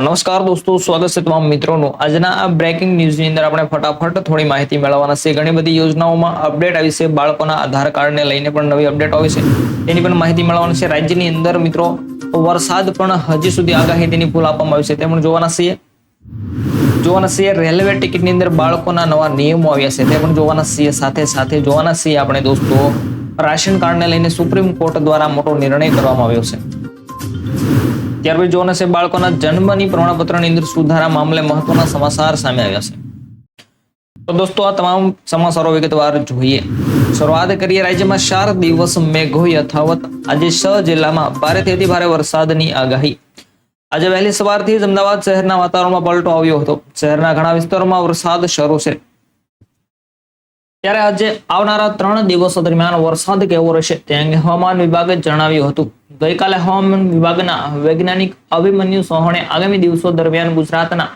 નમસ્કાર દોસ્તો, સ્વાગત છે તમામ મિત્રોનું. આજના આ બ્રેકિંગ ન્યૂઝની અંદર આપણે ફટાફટ થોડી માહિતી મેળવવાના છે. ઘણી બધી યોજનાઓમાં અપડેટ આવી છે. બાળકોના આધાર કાર્ડને લઈને પણ નવી અપડેટ આવી છે. તેની પણ માહિતી મેળવવાની છે. રાજ્યની અંદર મિત્રો, વરસાદ પણ હજી સુધી આગાહી તેની ફૂલ આપવામાં આવી છે. તે પણ જોવાના છીએ. જોવાના છીએ રેલવે ટિકિટની અંદર બાળકોના નવા નિયમો આવ્યા છે. તે પણ જોવાના છીએ. સાથે સાથે જોવાના છીએ આપણે દોસ્તો, રાશન કાર્ડને લઈને સુપ્રીમ કોર્ટ દ્વારા મોટો નિર્ણય કરવામાં આવ્યો છે. ત્યારબાદ જોવાના છે, બાળકોના જન્મની પ્રમાણપત્રની અંદર સુધારા મામલે મહત્વના સમાચાર સામે આવ્યા છે. તો દોસ્તો, આ તમામ સમાચારો વિગતવાર જોઈએ. શરૂઆત કરીએ રાજ્યમાં ચાર દિવસ મેઘો યથાવત. આજે છ જિલ્લામાં ભારેથી અતિ ભારે વરસાદની આગાહી. આજે વહેલી સવારથી જ અમદાવાદ શહેરના વાતાવરણમાં પલટો આવ્યો હતો. શહેરના ઘણા વિસ્તારોમાં વરસાદ શરૂ છે. ત્યારે આજે આવનારા ત્રણ દિવસો દરમિયાન વરસાદ કેવો રહેશે તે અંગે હવામાન વિભાગે જણાવ્યું હતું. ગઈકાલે હવામાન વિભાગના વૈજ્ઞાનિક અભિમન્યુ સોહણે આગામી દિવસો દરમિયાન ગુજરાતના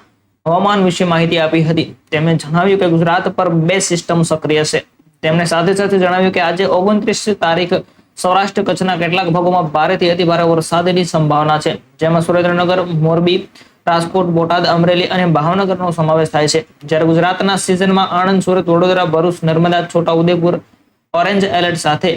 હવામાન વિશે માહિતી આપી હતી. તેમણે જણાવ્યું કે ગુજરાત પર બે સિસ્ટમ સક્રિય છે. તેમણે સાથે સાથે જણાવ્યું કે આજે ઓગણત્રીસ તારીખ સૌરાષ્ટ્ર કચ્છના કેટલાક ભાગોમાં ભારેથી અતિભારે વરસાદની સંભાવના છે, જેમાં સુરેન્દ્રનગર, મોરબી, રાજકોટ, બોટાદ, અમરેલી અને ભાવનગરનો સમાવેશ થાય છે. જ્યારે ગુજરાતના સિઝનમાં આણંદ, સુરત, વડોદરા, ભરૂચ, નર્મદા, છોટા ઉદેપુર, ઓરેન્જ એલર્ટ સાથે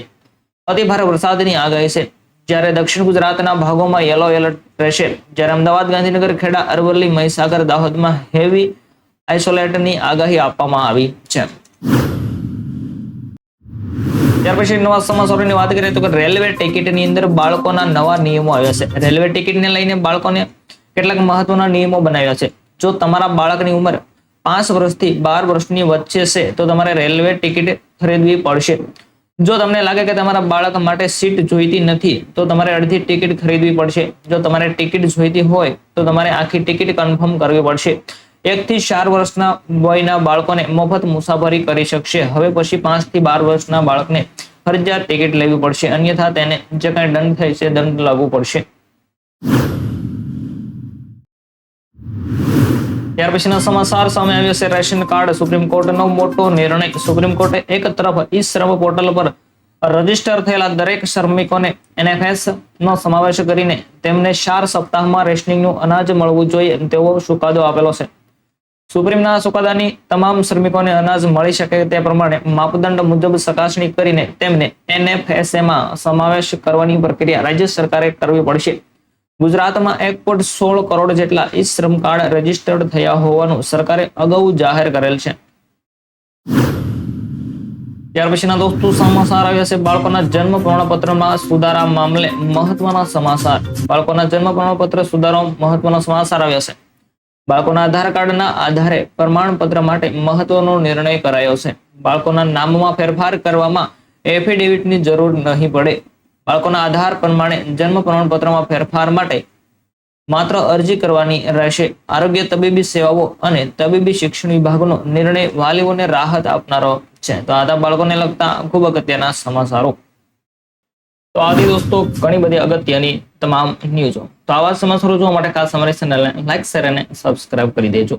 અતિભારે વરસાદની આગાહી છે. જ્યારે દક્ષિણ ગુજરાતના ભાગોમાં યલો એલર્ટ રહેશે, જ્યારે અમદાવાદ, ગાંધીનગર, ખેડા, અરવલ્લી, મહીસાગર, દાહોદમાં હેવી આઇસોલેટની આગાહી આપવામાં આવી છે. ત્યાર પછી નવા સમાચારોની વાત કરીએ તો કે રેલવે ટિકિટની અંદર બાળકોના નવા નિયમો આવ્યા છે. રેલવે ટિકિટને લઈને બાળકોને કેટલાક મહત્વના નિયમો બનાવ્યા છે. જો તમારા બાળકની ઉંમર પાંચ વર્ષથી બાર વર્ષની વચ્ચે છે, તો તમારે રેલવે ટિકિટ ખરીદવી પડશે. જો તમને લાગે કે તમારા બાળક માટે સીટ જોઈતી નથી, તો તમારે અડધી ટિકિટ ખરીદવી પડશે. જો તમારે ટિકિટ જોઈતી હોય, તો તમારે આખી ટિકિટ કન્ફર્મ કરવી પડશે. એક થી ચાર વર્ષના વયના બાળકોને મફત મુસાફરી કરી શકશે. હવે પછી પાંચથી બાર વર્ષના બાળકને ફરજિયાત ટિકિટ લેવી પડશે. અન્યથા તેને જે કાંઈ દંડ થાય છે, દંડ લાગુ પડશે. ત્યાર પછીના સમાચાર સામે આવ્યો છે. રેશન કાર્ડ સુપ્રીમ કોર્ટનો મોટો નિર્ણય. સુપ્રીમ કોર્ટે એક તરફ ઈ શ્રમ પોર્ટલ પર રજિસ્ટર થયેલા દરેક શ્રમિકોને એનએફએસ નો સમાવેશ કરીને તેમને ચાર સપ્તાહમાં રેશનિંગનું અનાજ મળવું જોઈએ તેવો ચુકાદો આપેલો છે. સુપ્રીમના ચુકાદાની તમામ શ્રમિકોને અનાજ મળી શકે તે પ્રમાણે માપદંડ મુજબ ચકાસણી કરીને તેમને એનએફએસએમાં સમાવેશ કરવાની પ્રક્રિયા રાજ્ય સરકારે કરવી પડશે. ગુજરાતમાં એક પોઈન્ટ સોળ કરોડ જેટલા ઈ શ્રમ કાર્ડ રજીસ્ટર્ડ થયા હોવાનું સરકારે અગાઉ જાહેર કરેલ છે. ત્યાર પછીના દોસ્તો, સમાચાર આવ્યા છે બાળકોના જન્મ પ્રમાણપત્રમાં સુધારા મામલે મહત્વના સમાચાર. બાળકોના જન્મ પ્રમાણપત્ર સુધારો મહત્વના સમાચાર આવ્યા છે. બાળકોના આધાર કાર્ડના આધારે પ્રમાણપત્ર માટે મહત્વનો નિર્ણય કરાયો છે. બાળકોના નામમાં ફેરફાર કરવામાં એફિડેવિટની જરૂર નહીં પડે. બાળકોના આધાર પ્રમાણે જન્મ પ્રમાણપત્રમાં ફેરફાર માટે માત્ર અરજી કરવાની રહેશે. આરોગ્ય તબીબી સેવાઓ અને તબીબી શિક્ષણ વિભાગનો નિર્ણય વાલીઓને રાહત આપનારો છે. તો આ બાળકોને લગતા ખૂબ અગત્યના સમાચારો. તો આથી દોસ્તો ઘણી બધી અગત્યની તમામ ન્યૂઝો. તો આવા સમાચારો જોવા માટે ખાસ અમારી ચેનલને લાઈક શેર અને સબસ્ક્રાઇબ કરી દેજો.